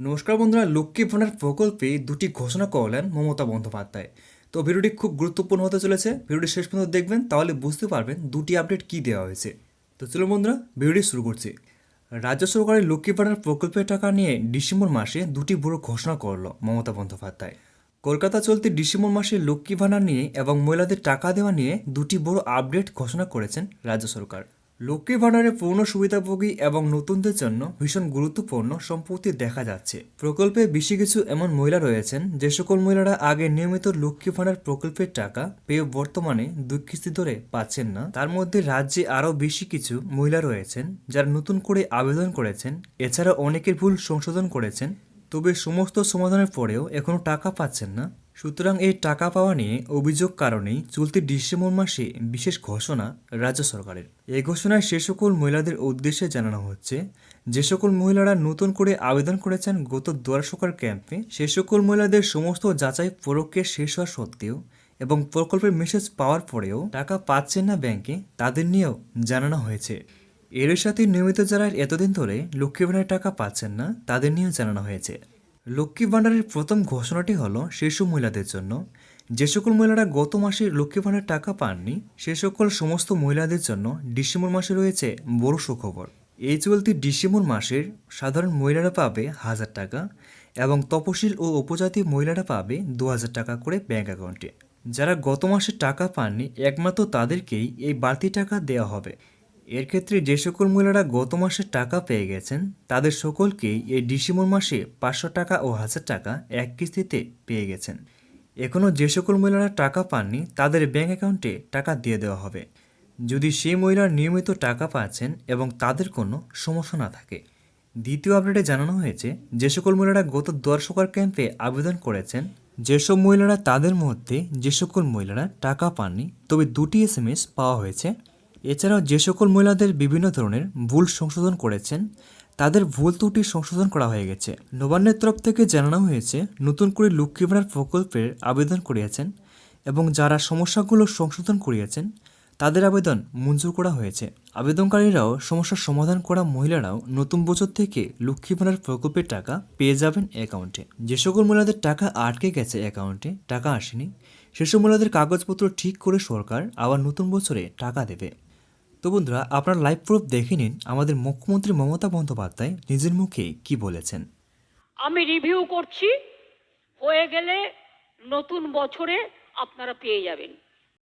নমস্কার বন্ধুরা, লক্ষ্মী ভাণ্ডার প্রকল্পে দুটি ঘোষণা করলেন মমতা বন্দ্যোপাধ্যায়। তো ভিডিওটি খুব গুরুত্বপূর্ণ হতে চলেছে। ভিডিওটি শেষ পর্যন্ত দেখবেন, তাহলে বুঝতে পারবেন দুটি আপডেট কী দেওয়া হয়েছে। তো চলুন বন্ধুরা, ভিডিওটি শুরু করছি। রাজ্য সরকারের লক্ষ্মী ভাণ্ডার প্রকল্পের টাকা নিয়ে ডিসেম্বর মাসে দুটি বড় ঘোষণা করল মমতা বন্দ্যোপাধ্যায়। কলকাতা চলতি ডিসেম্বর মাসে লক্ষ্মী ভাণ্ডার নিয়ে এবং মহিলাদের টাকা দেওয়া নিয়ে দুটি বড় আপডেট ঘোষণা করেছেন রাজ্য সরকার। লক্ষ্মী ভাণ্ডারের পূর্ণ সুবিধাভোগী এবং নতুনদের জন্য ভীষণ গুরুত্বপূর্ণ সম্পত্তি দেখা যাচ্ছে। প্রকল্পে বেশি কিছু এমন মহিলা রয়েছেন, যে সকল মহিলারা আগে নিয়মিত লক্ষ্মী ভাণ্ডার প্রকল্পের টাকা পেয়ে বর্তমানে দুই কিস্তি ধরে পাচ্ছেন না। তার মধ্যে রাজ্যে আরও বেশি কিছু মহিলা রয়েছেন, যারা নতুন করে আবেদন করেছেন, এছাড়া অনেকের ভুল সংশোধন করেছেন, তবে সমস্ত সমাধানের পরেও এখনও টাকা পাচ্ছেন না। সুতরাং এই টাকা পাওয়া নিয়ে অভিযোগ কারণেই চলতি ডিসেম্বর মাসে বিশেষ ঘোষণা রাজ্য সরকারের। এই ঘোষণায় সে সকল মহিলাদের উদ্দেশ্যে জানানো হচ্ছে, যে সকল মহিলারা নতুন করে আবেদন করেছেন গত দুয়ারশকার ক্যাম্পে, সে সকল মহিলাদের সমস্ত যাচাই পরীক্ষা শেষ হওয়া সত্ত্বেও এবং প্রকল্পের মেসেজ পাওয়ার পরেও টাকা পাচ্ছেন না ব্যাংকে, তাদের নিয়েও জানানো হয়েছে। এর সাথে নিয়মিত যারা এতদিন ধরে লক্ষ্মী ভাণ্ডারের টাকা পাচ্ছেন না, তাদের নিয়েও জানানো হয়েছে। লক্ষ্মী ভাণ্ডারের প্রথম ঘোষণাটি হলো শিশু মহিলাদের জন্য। যে সকল মহিলারা গত মাসে লক্ষ্মী ভাণ্ডারের টাকা পাননি, সে সকল সমস্ত মহিলাদের জন্য ডিসেম্বর মাসে রয়েছে বড় সুখবর। এই চলতি ডিসেম্বর মাসের সাধারণ মহিলারা পাবে হাজার টাকা এবং তপশিল ও উপজাতি মহিলারা পাবে দু হাজার টাকা করে ব্যাঙ্ক অ্যাকাউন্টে। যারা গত মাসে টাকা পাননি, একমাত্র তাদেরকেই এই বাড়তি টাকা দেওয়া হবে। এর ক্ষেত্রে যে সকল মহিলারা গত মাসে টাকা পেয়ে গেছেন, তাদের সকলকেই এই ডিসেম্বর মাসে পাঁচশো টাকা ও হাজার টাকা এক কিস্তিতে পেয়ে গেছেন। এখনও যে সকল মহিলারা টাকা পাননি, তাদের ব্যাঙ্ক অ্যাকাউন্টে টাকা দিয়ে দেওয়া হবে। যদি সেই মহিলার নিয়মিত টাকা পাচ্ছেন এবং তাদের কোনো সমস্যা না থাকে। দ্বিতীয় আপডেটে জানানো হয়েছে, যে সকল মহিলারা গত দর্শকার ক্যাম্পে আবেদন করেছেন, যেসব মহিলারা তাদের মধ্যে যে সকল মহিলারা টাকা পাননি, তবে দুটি এস পাওয়া হয়েছে। এছাড়াও যে সকল মহিলাদের বিভিন্ন ধরনের ভুল সংশোধন করেছেন, তাদের ভুল ত্রুটি সংশোধন করা হয়ে গেছে। নবান্নের তরফ থেকে জানানো হয়েছে, নতুন করে লক্ষ্মী ভাণ্ডার প্রকল্পের আবেদন করিয়েছেন এবং যারা সমস্যাগুলো সংশোধন করিয়েছেন, তাদের আবেদন মঞ্জুর করা হয়েছে। আবেদনকারীরাও সমস্যার সমাধান করা মহিলারাও নতুন বছর থেকে লক্ষ্মী ভাণ্ডার প্রকল্পের টাকা পেয়ে যাবেন অ্যাকাউন্টে। যে সকল মহিলাদের টাকা আটকে গেছে অ্যাকাউন্টে, টাকা আসেনি, সেসব মহিলাদের কাগজপত্র ঠিক করে সরকার আবার নতুন বছরে টাকা দেবে। তো বন্ধুরা, আপনার লাইভ প্রুফ দেখে নিন আমাদের মুখ্যমন্ত্রী মমতা বন্দ্যোপাধ্যায় নিজের মুখে কি বলেছেন। আমি রিভিউ করছি, হয়ে গেলে নতুন বছরে আপনারা পেয়ে যাবেন।